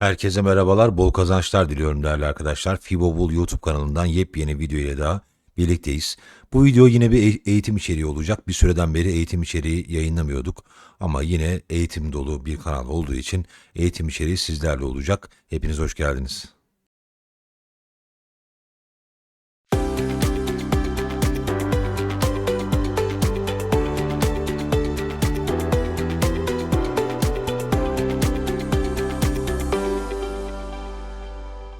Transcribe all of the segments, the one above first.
Herkese merhabalar, bol kazançlar diliyorum değerli arkadaşlar. FiboBull YouTube kanalından yepyeni video ile daha birlikteyiz. Bu video yine bir e- eğitim içeriği olacak. Bir süreden beri eğitim içeriği yayınlamıyorduk. Ama yine eğitim dolu bir kanal olduğu için eğitim içeriği sizlerle olacak. Hepiniz hoş geldiniz.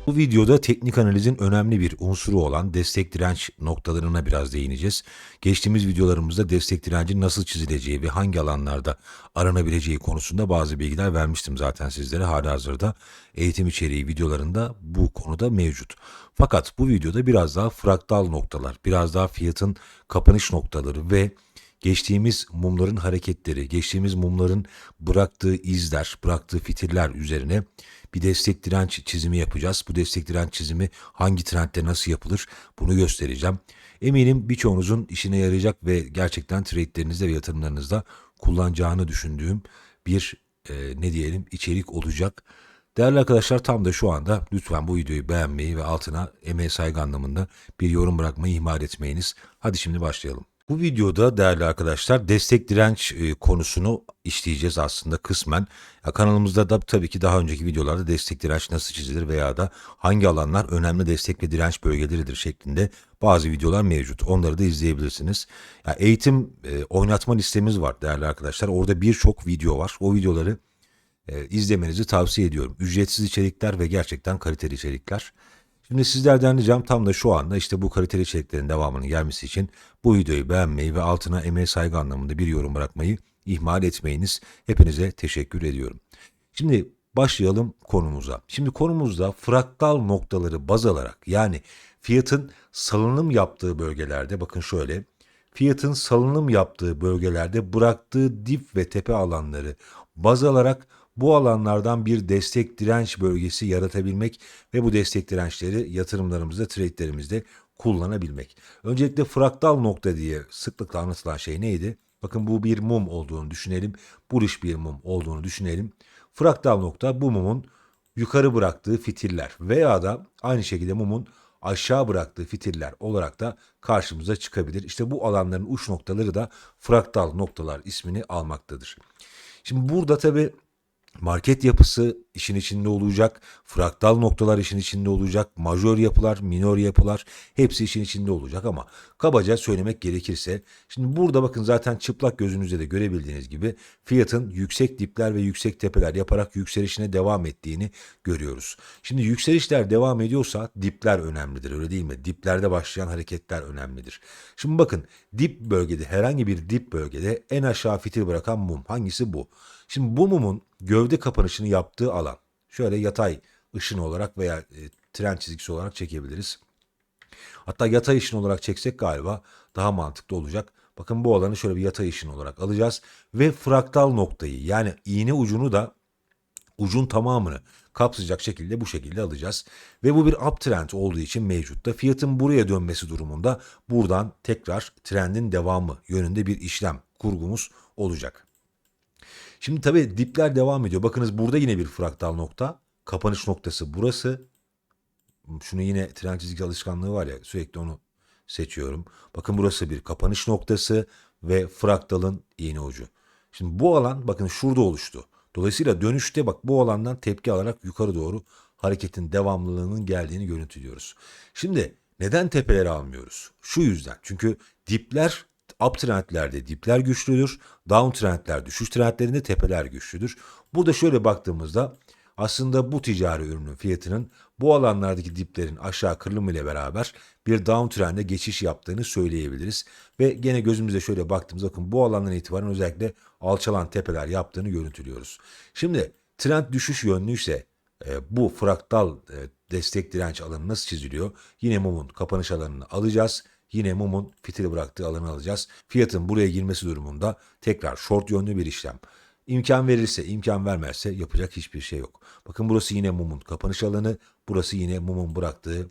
Bu videoda teknik analizin önemli bir unsuru olan destek direnç noktalarına biraz değineceğiz. Geçtiğimiz videolarımızda destek direncin nasıl çizileceği ve hangi alanlarda aranabileceği konusunda bazı bilgiler vermiştim zaten sizlere. Halihazırda eğitim içeriği videolarında bu konuda mevcut. Fakat bu videoda biraz daha fraktal noktalar, biraz daha fiyatın kapanış noktaları ve geçtiğimiz mumların hareketleri, geçtiğimiz mumların bıraktığı izler, bıraktığı fitiller üzerine bir destek direnç çizimi yapacağız. Bu destek direnç çizimi hangi trendde nasıl yapılır bunu göstereceğim. Eminim birçoğunuzun işine yarayacak ve gerçekten trade'lerinizde ve yatırımlarınızda kullanacağını düşündüğüm bir e, ne diyelim içerik olacak. Değerli arkadaşlar tam da şu anda lütfen bu videoyu beğenmeyi ve altına emeğe saygı anlamında bir yorum bırakmayı ihmal etmeyiniz. Hadi şimdi başlayalım. Bu videoda değerli arkadaşlar destek direnç e, konusunu işleyeceğiz aslında kısmen. Ya kanalımızda da tabii ki daha önceki videolarda destek direnç nasıl çizilir veya da hangi alanlar önemli destek ve direnç bölgeleridir şeklinde bazı videolar mevcut. Onları da izleyebilirsiniz. Ya eğitim e, oynatma listemiz var değerli arkadaşlar. Orada birçok video var. O videoları e, izlemenizi tavsiye ediyorum. Ücretsiz içerikler ve gerçekten kaliteli içerikler. Şimdi sizlerden ricam tam da şu anda işte bu kaliteli içeriklerin devamının gelmesi için bu videoyu beğenmeyi ve altına emeğe saygı anlamında bir yorum bırakmayı ihmal etmeyiniz. Hepinize teşekkür ediyorum. Şimdi başlayalım konumuza. Şimdi konumuzda fraktal noktaları baz alarak yani fiyatın salınım yaptığı bölgelerde bakın şöyle fiyatın salınım yaptığı bölgelerde bıraktığı dip ve tepe alanları baz alarak bu alanlardan bir destek direnç bölgesi yaratabilmek ve bu destek dirençleri yatırımlarımızda, trade'lerimizde kullanabilmek. Öncelikle fraktal nokta diye sıklıkla anlatılan şey neydi? Bakın bu bir mum olduğunu düşünelim. Bullish bir mum olduğunu düşünelim. Fraktal nokta bu mumun yukarı bıraktığı fitiller veya da aynı şekilde mumun aşağı bıraktığı fitiller olarak da karşımıza çıkabilir. İşte bu alanların uç noktaları da fraktal noktalar ismini almaktadır. Şimdi burada tabi Market yapısı işin içinde olacak, fraktal noktalar işin içinde olacak, majör yapılar, minor yapılar hepsi işin içinde olacak ama kabaca söylemek gerekirse şimdi burada bakın zaten çıplak gözünüzde de görebildiğiniz gibi fiyatın yüksek dipler ve yüksek tepeler yaparak yükselişine devam ettiğini görüyoruz. Şimdi yükselişler devam ediyorsa dipler önemlidir öyle değil mi? Diplerde başlayan hareketler önemlidir. Şimdi bakın dip bölgede herhangi bir dip bölgede en aşağı fitil bırakan mum hangisi bu? Şimdi bu mumun gövde kapanışını yaptığı alan şöyle yatay ışın olarak veya e, tren çizgisi olarak çekebiliriz. Hatta yatay ışın olarak çeksek galiba daha mantıklı olacak. Bakın bu alanı şöyle bir yatay ışın olarak alacağız ve fraktal noktayı yani iğne ucunu da ucun tamamını kapsayacak şekilde bu şekilde alacağız. Ve bu bir uptrend olduğu için mevcutta fiyatın buraya dönmesi durumunda buradan tekrar trendin devamı yönünde bir işlem kurgumuz olacak. Şimdi tabii dipler devam ediyor. Bakınız burada yine bir fraktal nokta. Kapanış noktası burası. Şunu yine tren çizgi alışkanlığı var ya sürekli onu seçiyorum. Bakın burası bir kapanış noktası ve fraktalın iğne ucu. Şimdi bu alan bakın şurada oluştu. Dolayısıyla dönüşte bak bu alandan tepki alarak yukarı doğru hareketin devamlılığının geldiğini görüntülüyoruz. Şimdi neden tepeleri almıyoruz? Şu yüzden. Çünkü dipler uptrendlerde dipler güçlüdür. Downtrendler, düşüş trendlerinde tepeler güçlüdür. Burada şöyle baktığımızda aslında bu ticari ürünün fiyatının bu alanlardaki diplerin aşağı kırılımı ile beraber bir downtrend'e geçiş yaptığını söyleyebiliriz. Ve gene gözümüze şöyle baktığımızda bakın bu alandan itibaren özellikle alçalan tepeler yaptığını görüntülüyoruz. Şimdi trend düşüş yönlüyse e, bu fraktal e, destek direnç alanı nasıl çiziliyor? Yine mumun kapanış alanını alacağız. Yine mumun fitili bıraktığı alanı alacağız. Fiyatın buraya girmesi durumunda tekrar short yönlü bir işlem. İmkan verirse, imkan vermezse yapacak hiçbir şey yok. Bakın burası yine mumun kapanış alanı. Burası yine mumun bıraktığı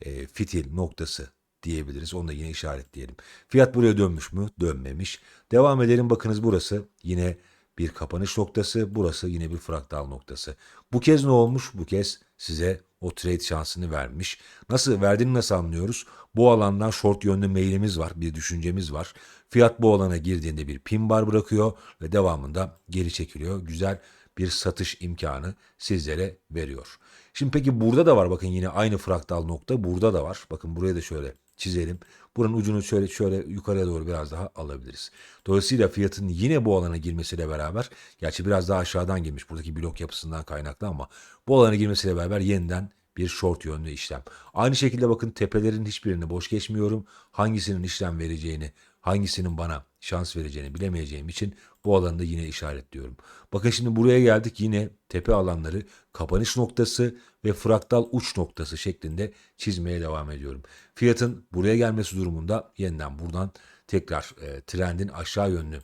e, fitil noktası diyebiliriz. Onu da yine işaretleyelim. Fiyat buraya dönmüş mü? Dönmemiş. Devam edelim. Bakınız burası yine bir kapanış noktası. Burası yine bir fraktal noktası. Bu kez ne olmuş? Bu kez size o trade şansını vermiş. Nasıl verdiğini nasıl anlıyoruz? Bu alandan short yönlü mailimiz var, bir düşüncemiz var. Fiyat bu alana girdiğinde bir pin bar bırakıyor ve devamında geri çekiliyor. Güzel bir satış imkanı sizlere veriyor. Şimdi peki burada da var bakın yine aynı fraktal nokta burada da var. Bakın buraya da şöyle çizelim. Buranın ucunu şöyle şöyle yukarıya doğru biraz daha alabiliriz. Dolayısıyla fiyatın yine bu alana girmesiyle beraber, gerçi biraz daha aşağıdan girmiş buradaki blok yapısından kaynaklı ama bu alana girmesiyle beraber yeniden bir short yönlü işlem. Aynı şekilde bakın tepelerin hiçbirini boş geçmiyorum. Hangisinin işlem vereceğini, hangisinin bana şans vereceğini bilemeyeceğim için bu alanı da yine işaretliyorum. Bakın şimdi buraya geldik yine tepe alanları kapanış noktası ve fraktal uç noktası şeklinde çizmeye devam ediyorum. Fiyatın buraya gelmesi durumunda yeniden buradan tekrar e, trendin aşağı yönlü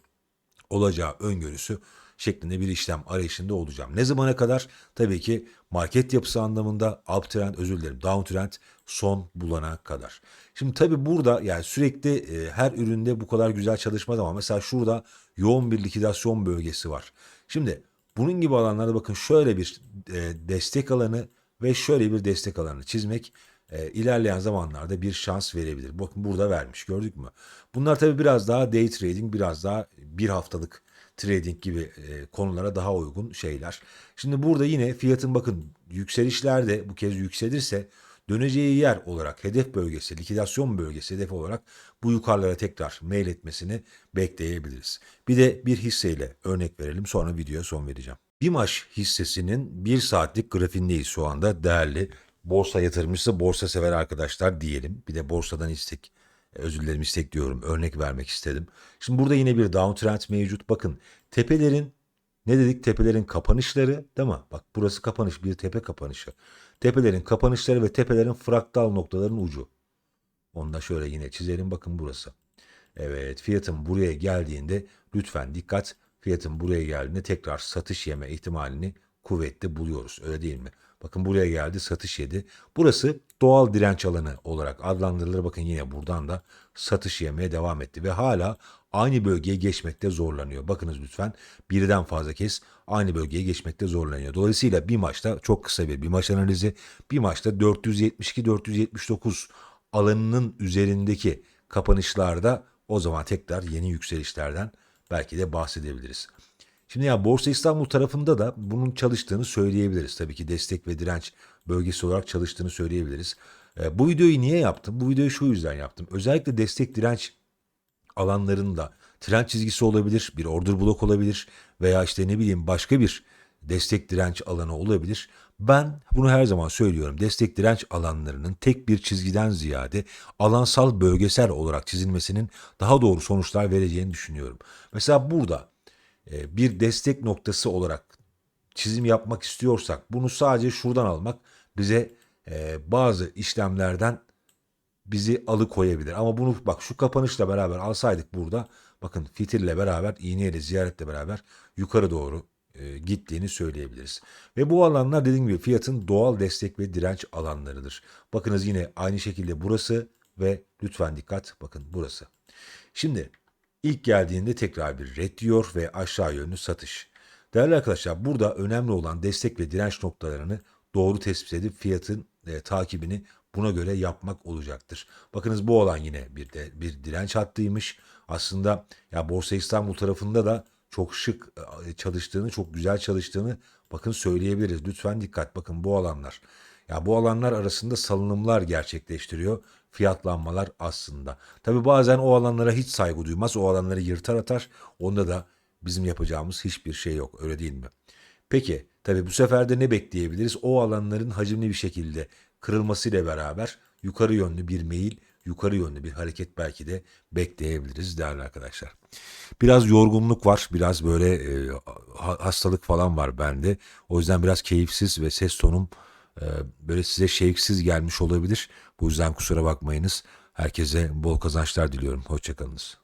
olacağı öngörüsü şeklinde bir işlem arayışında olacağım. Ne zamana kadar? Tabii ki market yapısı anlamında uptrend özür dilerim downtrend son bulana kadar. Şimdi tabii burada yani sürekli e, her üründe bu kadar güzel çalışmaz ama mesela şurada yoğun bir likidasyon bölgesi var. Şimdi bunun gibi alanlarda bakın şöyle bir e, destek alanı ve şöyle bir destek alanı çizmek e, ilerleyen zamanlarda bir şans verebilir. Bakın burada vermiş gördük mü? Bunlar tabii biraz daha day trading biraz daha bir haftalık trading gibi e, konulara daha uygun şeyler. Şimdi burada yine fiyatın bakın yükselişlerde bu kez yükselirse döneceği yer olarak hedef bölgesi, likidasyon bölgesi hedef olarak bu yukarılara tekrar mail etmesini bekleyebiliriz. Bir de bir hisseyle örnek verelim sonra videoya son vereceğim. BİMAŞ hissesinin bir saatlik grafiğindeyiz şu anda değerli borsa yatırımcısı, borsa sever arkadaşlar diyelim. Bir de borsadan istek özür dilerim istek diyorum örnek vermek istedim. Şimdi burada yine bir downtrend mevcut. Bakın tepelerin ne dedik tepelerin kapanışları değil mi? Bak burası kapanış bir tepe kapanışı. Tepelerin kapanışları ve tepelerin fraktal noktaların ucu. Onu da şöyle yine çizelim bakın burası. Evet fiyatın buraya geldiğinde lütfen dikkat fiyatın buraya geldiğinde tekrar satış yeme ihtimalini kuvvetli buluyoruz öyle değil mi? Bakın buraya geldi satış yedi. Burası doğal direnç alanı olarak adlandırılır. Bakın yine buradan da satış yemeye devam etti ve hala aynı bölgeye geçmekte zorlanıyor. Bakınız lütfen birden fazla kez aynı bölgeye geçmekte zorlanıyor. Dolayısıyla bir maçta çok kısa bir bir maç analizi bir maçta 472-479 alanının üzerindeki kapanışlarda o zaman tekrar yeni yükselişlerden belki de bahsedebiliriz. Şimdi ya Borsa İstanbul tarafında da bunun çalıştığını söyleyebiliriz. Tabii ki destek ve direnç bölgesi olarak çalıştığını söyleyebiliriz. E, bu videoyu niye yaptım? Bu videoyu şu yüzden yaptım. Özellikle destek direnç alanlarında trend çizgisi olabilir, bir order blok olabilir veya işte ne bileyim başka bir destek direnç alanı olabilir. Ben bunu her zaman söylüyorum. Destek direnç alanlarının tek bir çizgiden ziyade alansal bölgesel olarak çizilmesinin daha doğru sonuçlar vereceğini düşünüyorum. Mesela burada bir destek noktası olarak çizim yapmak istiyorsak bunu sadece şuradan almak bize e, bazı işlemlerden bizi alıkoyabilir. Ama bunu bak şu kapanışla beraber alsaydık burada bakın fitirle beraber iğneyle ziyaretle beraber yukarı doğru e, gittiğini söyleyebiliriz. Ve bu alanlar dediğim gibi fiyatın doğal destek ve direnç alanlarıdır. Bakınız yine aynı şekilde burası ve lütfen dikkat bakın burası. Şimdi ilk geldiğinde tekrar bir red diyor ve aşağı yönlü satış. Değerli arkadaşlar burada önemli olan destek ve direnç noktalarını doğru tespit edip fiyatın e, takibini buna göre yapmak olacaktır. Bakınız bu olan yine bir de bir direnç hattıymış. Aslında ya Borsa İstanbul tarafında da çok şık e, çalıştığını, çok güzel çalıştığını bakın söyleyebiliriz. Lütfen dikkat bakın bu alanlar. Ya bu alanlar arasında salınımlar gerçekleştiriyor. Fiyatlanmalar aslında. Tabi bazen o alanlara hiç saygı duymaz. O alanları yırtar atar. Onda da bizim yapacağımız hiçbir şey yok. Öyle değil mi? Peki tabi bu sefer de ne bekleyebiliriz? O alanların hacimli bir şekilde kırılmasıyla beraber yukarı yönlü bir meyil, yukarı yönlü bir hareket belki de bekleyebiliriz değerli arkadaşlar. Biraz yorgunluk var, biraz böyle e, hastalık falan var bende. O yüzden biraz keyifsiz ve ses tonum böyle size şevksiz gelmiş olabilir. Bu yüzden kusura bakmayınız. Herkese bol kazançlar diliyorum. Hoşçakalınız.